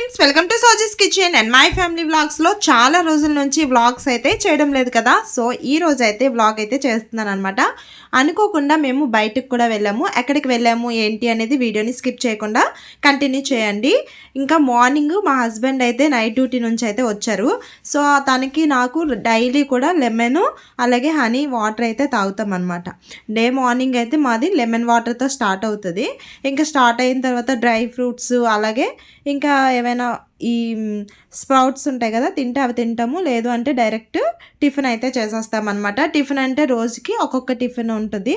Friends welcome to Soji's kitchen and my family వ్లాగ్స్లో చాలా రోజుల నుంచి వ్లాగ్స్ అయితే చేయడం లేదు కదా? సో ఈ రోజు అయితే వ్లాగ్ అయితే చేస్తున్నాను అనమాట అనుకోకుండా మేము బయటకు కూడా వెళ్ళాము. ఎక్కడికి వెళ్ళాము ఏంటి అనేది వీడియోని స్కిప్ చేయకుండా కంటిన్యూ చేయండి. ఇంకా మార్నింగ్ మా హస్బెండ్ అయితే నైట్ డ్యూటీ నుంచి అయితే వచ్చారు. సో తనకి నాకు డైలీ కూడా లెమన్ అలాగే హనీ వాటర్ అయితే తాగుతాం అనమాట డే మార్నింగ్ అయితే మాది లెమన్ వాటర్తో స్టార్ట్ అవుతుంది. ఇంకా స్టార్ట్ అయిన తర్వాత డ్రై ఫ్రూట్స్ అలాగే ఇంకా ఏమైనా ఈ స్ప్రౌట్స్ ఉంటాయి కదా తింటే అవి తింటాము లేదు అంటే డైరెక్ట్ టిఫిన్ అయితే చేసేస్తాం అనమాట టిఫిన్ అంటే రోజుకి ఒక్కొక్క టిఫిన్ ఉంటుంది.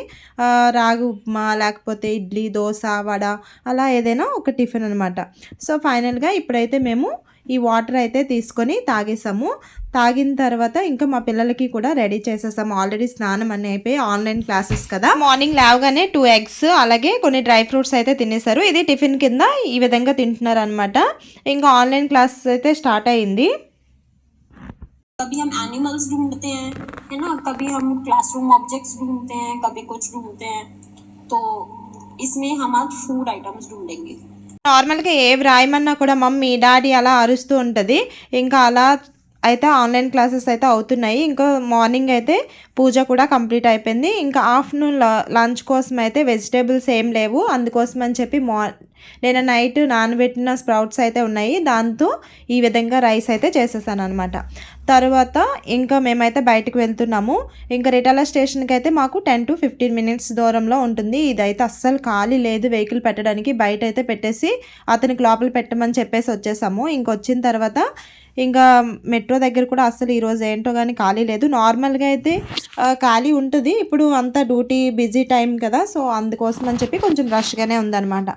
రాగి ఉప్మా లేకపోతే ఇడ్లీ దోశ వడ అలా ఏదైనా ఒక టిఫిన్ అనమాట సో ఫైనల్గా ఇప్పుడైతే మేము ఈ వాటర్ అయితే తీసుకొని తాగేసాము తాగిన తర్వాత ఇంకా మా పిల్లలకి కూడా రెడీ చేసేసాము ఆల్రెడీ స్నానం అన్నీ అయిపోయి ఆన్లైన్ క్లాసెస్ కదా మార్నింగ్ లేవగానే టూ ఎగ్స్ అలాగే కొన్ని డ్రై ఫ్రూట్స్ అయితే తినేశారు ఇది టిఫిన్ కింద ఈ విధంగా తింటున్నారు అనమాట ఇంకా ఆన్లైన్ క్లాసెస్ అయితే స్టార్ట్ అయింది कभी हम एनिमल्स ढूंढते हैं है ना कभी हम क्लासरूम ऑब्जेक्ट्स ढूंढते हैं कभी कुछ ढूंढते हैं तो इसमें हम आज फूड आइटम्स ढूंढेंगे నార్మల్గా ఏ వ్రాయమన్నా కూడా మమ్మీ డాడీ అలా అరుస్తూ ఉంటుంది. ఇంకా అలా అయితే ఆన్లైన్ క్లాసెస్ అయితే అవుతున్నాయి. ఇంకా మార్నింగ్ అయితే పూజ కూడా కంప్లీట్ అయిపోయింది. ఇంకా ఆఫ్టర్నూన్ లంచ్ కోసం అయితే వెజిటేబుల్స్ ఏం లేవు. అందుకోసం అని చెప్పి మార్ నేను నైట్ నానబెట్టిన స్ప్రౌట్స్ అయితే ఉన్నాయి. దాంతో ఈ విధంగా రైస్ అయితే చేసేసాను అనమాట తర్వాత ఇంకా మేమైతే బయటకు వెళ్తున్నాము. ఇంకా రిటాల స్టేషన్కి అయితే మాకు టెన్ టు ఫిఫ్టీన్ మినిట్స్ దూరంలో ఉంటుంది. ఇదైతే అస్సలు ఖాళీ లేదు. వెహికల్ పెట్టడానికి బయట అయితే పెట్టేసి అతనికి లోపల పెట్టమని చెప్పేసి వచ్చేసాము. ఇంకొచ్చిన తర్వాత ఇంకా మెట్రో దగ్గర కూడా అస్సలు ఈరోజు ఏంటో కానీ ఖాళీ లేదు. నార్మల్గా అయితే ఖాళీ ఉంటుంది. ఇప్పుడు అంతా డ్యూటీ బిజీ టైం కదా సో అందుకోసం అని చెప్పి కొంచెం రష్గానే ఉందన్నమాట.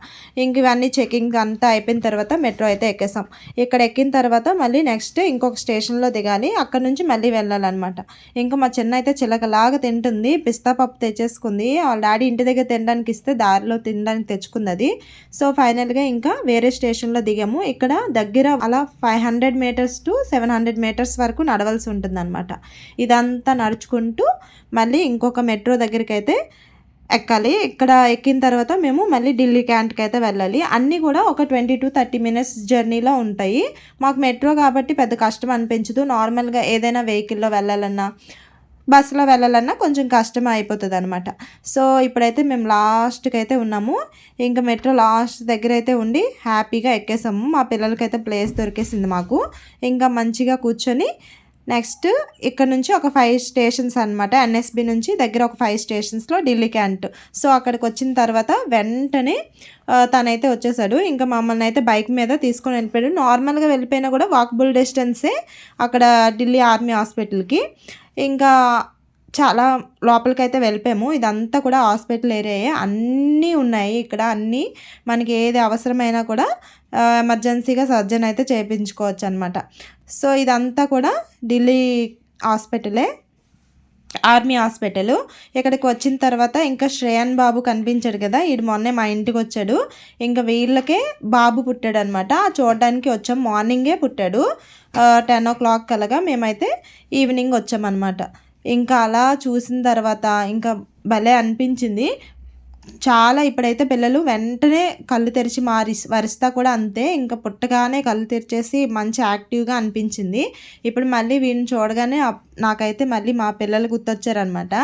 ఇంక ఇవన్నీ చెకింగ్ అంతా అయిపోయిన తర్వాత మెట్రో అయితే ఎక్కేసాం. ఇక్కడ ఎక్కిన తర్వాత మళ్ళీ నెక్స్ట్ ఇంకొక స్టేషన్లో దిగాలి. అక్కడ నుంచి మళ్ళీ వెళ్ళాలన్నమాట. ఇంకా మా చిన్న అయితే చిలకలాగా తింటుంది. పిస్తా పప్పు తెచ్చేసుకుంది. వాళ్ళ డాడీ ఇంటి దగ్గర తినడానికి ఇస్తే దారిలో తినడానికి తెచ్చుకుంది అది సో ఫైనల్గా ఇంకా వేరే స్టేషన్లో దిగాము. ఇక్కడ దగ్గర అలా five hundred metres to seven hundred metres వరకు నడవలసి ఉంటుంది అనమాట ఇదంతా నడుచుకుంటూ మళ్ళీ ఇంకొక మెట్రో దగ్గరికి అయితే ఎక్కాలి. ఇక్కడ ఎక్కిన తర్వాత మేము మళ్ళీ ఢిల్లీ క్యాంట్కి అయితే వెళ్ళాలి. అన్నీ కూడా ఒక ట్వంటీ టు థర్టీ మినిట్స్ జర్నీలో ఉంటాయి. మాకు మెట్రో కాబట్టి పెద్ద కష్టం అనిపించదు. నార్మల్గా ఏదైనా వెహికల్లో వెళ్ళాలన్నా బస్సులో వెళ్ళాలన్నా కొంచెం కష్టం అయిపోతుంది అనమాట సో ఇప్పుడైతే మేము లాస్ట్కి అయితే ఉన్నాము. ఇంకా మెట్రో లాస్ట్ దగ్గర అయితే ఉండి హ్యాపీగా ఎక్కేసాము. మా పిల్లలకైతే ప్లేస్ దొరికేసింది మాకు. ఇంకా మంచిగా కూర్చొని నెక్స్ట్ ఇక్కడ నుంచి ఒక ఫైవ్ స్టేషన్స్ అనమాట ఎన్ఎస్బి నుంచి దగ్గర ఒక ఫైవ్ స్టేషన్స్లో ఢిల్లీ క్యాంట్. సో అక్కడికి వచ్చిన తర్వాత వెంటనే తనైతే వచ్చేసాడు. ఇంకా మమ్మల్ని అయితే బైక్ మీద తీసుకొని వెళ్ళిపోయాడు. నార్మల్గా వెళ్ళిపోయినా కూడా వాకబుల్ డిస్టెన్సే అక్కడ ఢిల్లీ ఆర్మీ హాస్పిటల్కి. ఇంకా చాలా లోపలికైతే వెళ్ళిపోయాము. ఇదంతా కూడా హాస్పిటల్ ఏరియా అన్నీ ఉన్నాయి ఇక్కడ అన్నీ మనకి ఏది అవసరమైనా కూడా ఎమర్జెన్సీగా సర్జన్ అయితే చేయించుకోవచ్చు అనమాట సో ఇదంతా కూడా ఢిల్లీ హాస్పిటలే. Army hospital. ఇక్కడికి వచ్చిన తర్వాత ఇంకా శ్రేయన్ బాబు కనిపించాడు కదా ఈడు మొన్నే మా ఇంటికి వచ్చాడు. ఇంకా వీళ్ళకే బాబు పుట్టాడు అనమాట చూడడానికి వచ్చాం మార్నింగే పుట్టాడు. టెన్ ఓ క్లాక్ కలగా మేమైతే ఈవినింగ్ వచ్చామన్నమాట ఇంకా అలా చూసిన తర్వాత ఇంకా భలే అనిపించింది. చాలా ఇప్పుడైతే పిల్లలు వెంటనే కళ్ళు తెరిచి మారి వరిస్తా కూడా అంతే. ఇంకా పుట్టగానే కళ్ళు తెరిచేసి మంచి యాక్టివ్గా అనిపించింది. ఇప్పుడు మళ్ళీ వీడిని చూడగానే అప్- నాకైతే మళ్ళీ మా పిల్లలు గుర్తొచ్చారనమాట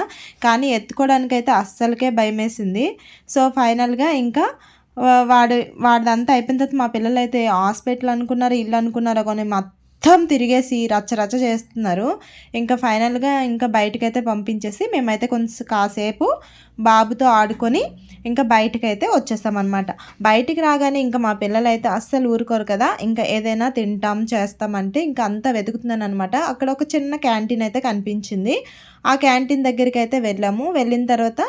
కానీ ఎత్తుకోవడానికి అయితే అస్సలకే భయం వేసింది సో ఫైనల్గా ఇంకా వా- వాడు వాడిదంతా అయిపోయిన తర్వాత మా పిల్లలు అయితే హాస్పిటల్ అనుకున్నారు ఇల్లు అనుకున్నారో కొన్ని మొత్తం మొత్తం తిరిగేసి రచ్చ రచ్చ చేస్తున్నారు. ఇంకా ఫైనల్గా ఇంకా బయటకైతే పంపించేసి మేమైతే కొంచెం కాసేపు బాబుతో ఆడుకొని ఇంకా బయటకైతే వచ్చేస్తామన్నమాట. బయటికి రాగానే ఇంకా మా పిల్లలు అయితే అస్సలు ఊరుకోరు కదా. ఇంకా ఏదైనా తింటాం చేస్తామంటే ఇంకా అంతా వెతుకుతున్నాను అనమాట అక్కడ ఒక చిన్న క్యాంటీన్ అయితే కనిపించింది. ఆ క్యాంటీన్ దగ్గరికి అయితే వెళ్ళాము. వెళ్ళిన తర్వాత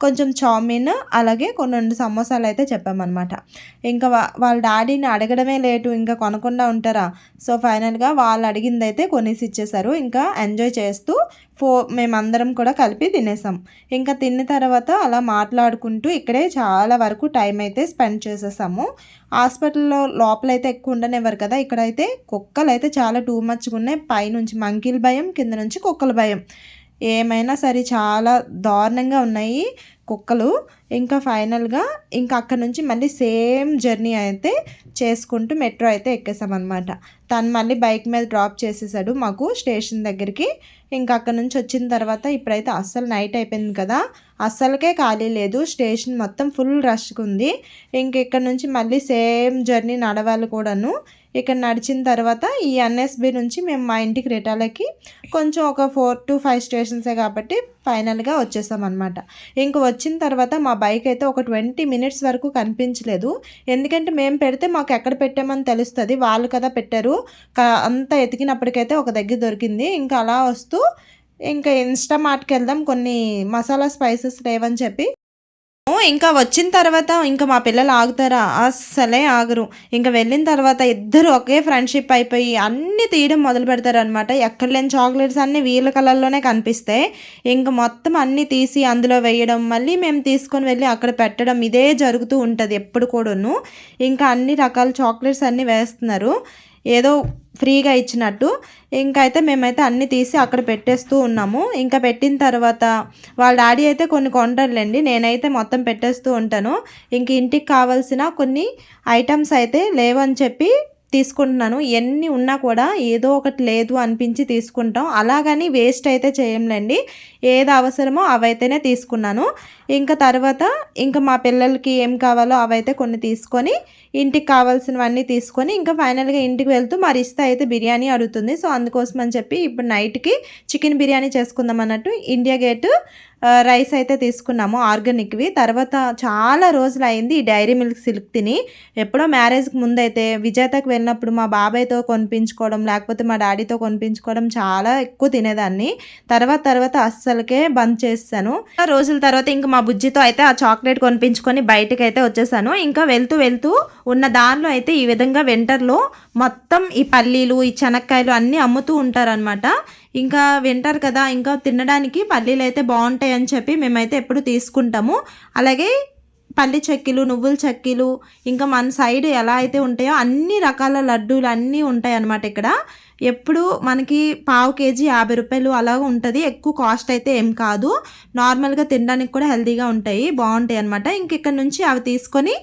కొంచెం చాౌమిన్ అలాగే కొన్ని రెండు సమోసాలు అయితే చెప్పామన్నమాట. ఇంకా వా- వాళ్ళ డాడీని అడగడమే లేటు ఇంకా కొనకుండా ఉంటారా? సో ఫైనల్గా వాళ్ళు అడిగింది అయితే కొనేసి ఇచ్చేసారు ఇంకా ఎంజాయ్ చేస్తూ ఫో మేమందరం కూడా కలిపి తినేసాం. ఇంకా తిన్న తర్వాత అలా మాట్లాడుకుంటూ ఇక్కడే చాలా వరకు టైం అయితే స్పెండ్ చేసేసాము. హాస్పిటల్లో లోపలైతే ఎక్కువ ఉండనివ్వరు కదా. ఇక్కడైతే కుక్కలు అయితే చాలా టూ మచ్గా ఉన్నాయి. పైనుంచి మంకీల భయం కింద నుంచి కుక్కల భయం. ఏమైనా సరే చాలా దారుణంగా ఉన్నాయి కుక్కలు. ఇంకా ఫైనల్గా ఇంకా అక్కడ నుంచి మళ్ళీ సేమ్ జర్నీ అయితే చేసుకుంటూ మెట్రో అయితే ఎక్కేసామన్నమాట. తను మళ్ళీ బైక్ మీద డ్రాప్ చేసేసాడు మాకు స్టేషన్ దగ్గరికి. ఇంకా అక్కడ నుంచి వచ్చిన తర్వాత ఇప్పుడైతే అస్సలు నైట్ అయిపోయింది కదా. అస్సలకే ఖాళీ లేదు. స్టేషన్ మొత్తం ఫుల్ రష్గా ఉంది. ఇంక ఇక్కడ నుంచి మళ్ళీ సేమ్ జర్నీ నడవాలి కూడాను. ఇక్కడ నడిచిన తర్వాత ఈ ఎన్ఎస్బి నుంచి మేము మా ఇంటికి రిటాలకి కొంచెం ఒక ఫోర్ టు ఫైవ్ స్టేషన్సే కాబట్టి ఫైనల్గా వచ్చేసాం అనమాట ఇంక వచ్చిన తర్వాత మా బైక్ అయితే ఒక ట్వంటీ మినిట్స్ వరకు కనిపించలేదు. ఎందుకంటే మేము పెడితే మాకు ఎక్కడ పెట్టామని తెలుస్తుంది. వాళ్ళు కదా పెట్టారు. క- అంతా ఎతికినప్పటికైతే ఒక దగ్గర దొరికింది. ఇంకా అలా వస్తూ ఇంకా ఇన్స్టామార్ట్కి వెళ్దాం. కొన్ని మసాలా స్పైసెస్ లేవని చెప్పి ఇంకా వచ్చిన తర్వాత ఇంకా మా పిల్లలు ఆగుతారా? అస్సలే ఆగరు. ఇంకా వెళ్ళిన తర్వాత ఇద్దరు ఒకే ఫ్రెండ్షిప్ అయిపోయి అన్నీ తీయడం మొదలు పెడతారు అనమాట ఎక్కడ లేని చాక్లెట్స్ అన్నీ వీళ్ళ కలర్లోనే కనిపిస్తాయి ఇంకా మొత్తం అన్నీ తీసి అందులో వేయడం మళ్ళీ మేము తీసుకొని వెళ్ళి అక్కడ పెట్టడం ఇదే జరుగుతూ ఉంటుంది ఎప్పుడు కూడాను. ఇంకా అన్ని రకాల చాక్లెట్స్ అన్నీ వేస్తున్నారు. ఏదో ఫ్రీగా ఇచ్చినట్టు. ఇంకైతే అయితే మేమైతే అన్నీ తీసి అక్కడ పెట్టేస్తూ ఉన్నాము. ఇంకా పెట్టిన తర్వాత వాళ్ళ డాడీ అయితే కొన్ని కొంటారులేండి. నేనైతే మొత్తం పెట్టేస్తూ ఉంటాను. ఇంక ఇంటికి కావాల్సిన కొన్ని ఐటమ్స్ అయితే లేవని చెప్పి తీసుకుంటున్నాను. ఎన్ని ఉన్నా కూడా ఏదో ఒకటి లేదు అనిపించి తీసుకుంటాం. అలాగని వేస్ట్ అయితే చేయంలేండి ఏది అవసరమో అవైతేనే తీసుకున్నాను. ఇంకా తర్వాత ఇంకా మా పిల్లలకి ఏం కావాలో అవైతే కొన్ని తీసుకొని ఇంటికి కావాల్సినవన్నీ తీసుకొని ఇంకా ఫైనల్గా ఇంటికి వెళ్తూ మా రిస్తా అయితే బిర్యానీ అడుగుతుంది. సో అందుకోసం అని చెప్పి ఇప్పుడు నైట్కి చికెన్ బిర్యానీ చేసుకుందాం అన్నట్టు ఇండియా గేట్ రైస్ అయితే తీసుకున్నాము ఆర్గానిక్వి తర్వాత చాలా రోజులు అయింది ఈ డైరీ మిల్క్ సిల్క్ తిని. ఎప్పుడో మ్యారేజ్కి ముందైతే విజేతకు వెళ్ళినప్పుడు మా బాబాయ్తో కొనిపించుకోవడం లేకపోతే మా డాడీతో కొనిపించుకోవడం చాలా ఎక్కువ తినేదాన్ని. తర్వాత తర్వాత అస్సలకే బంద్ చేస్తాను ఆ రోజుల తర్వాత ఇంకా మా బుజ్జితో అయితే ఆ చాక్లెట్ కొనిపించుకొని బయటకు అయితే వచ్చేసాను. ఇంకా వెళ్తూ వెళ్తూ ఉన్న దానిలో అయితే ఈ విధంగా వింటర్లో మొత్తం ఈ పల్లీలు ఈ చెనక్కాయలు అన్నీ అమ్ముతూ ఉంటారనమాట ఇంకా వింటారు కదా ఇంకా తినడానికి పల్లీలు అయితే బాగుంటాయి అని చెప్పి మేమైతే ఎప్పుడు తీసుకుంటాము. అలాగే పల్లి చెక్కీలు నువ్వుల చెక్కీలు ఇంకా మన సైడ్ ఎలా అయితే ఉంటాయో అన్ని రకాల లడ్డూలు అన్నీ ఉంటాయి అన్నమాట ఇక్కడ. ఎప్పుడు మనకి పావు కేజీ యాభై రూపాయలు అలా ఉంటుంది ఎక్కువ కాస్ట్ అయితే ఏం కాదు. నార్మల్గా తినడానికి కూడా హెల్తీగా ఉంటాయి బాగుంటాయి అనమాట ఇంక ఇక్కడ నుంచి అవి తీసుకొని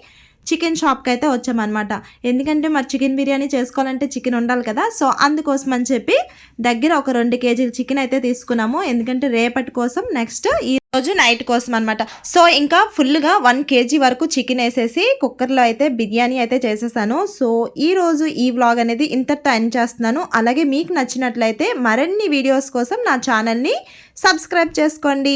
చికెన్ షాప్కి అయితే వచ్చామన్నమాట. ఎందుకంటే మరి చికెన్ బిర్యానీ చేసుకోవాలంటే చికెన్ ఉండాలి కదా. సో అందుకోసం అని చెప్పి దగ్గర ఒక రెండు కేజీలు చికెన్ అయితే తీసుకున్నాము. ఎందుకంటే రేపటి కోసం నెక్స్ట్ ఈ రోజు నైట్ కోసం అనమాట సో ఇంకా ఫుల్గా వన్ కేజీ వరకు చికెన్ వేసేసి కుక్కర్లో అయితే బిర్యానీ అయితే చేసేసాను. సో ఈ రోజు ఈ వ్లాగ్ అనేది ఇంతటితో ఎండ్ చేస్తున్నాను. అలాగే మీకు నచ్చినట్లయితే మరిన్ని వీడియోస్ కోసం నా ఛానల్ని సబ్స్క్రైబ్ చేసుకోండి.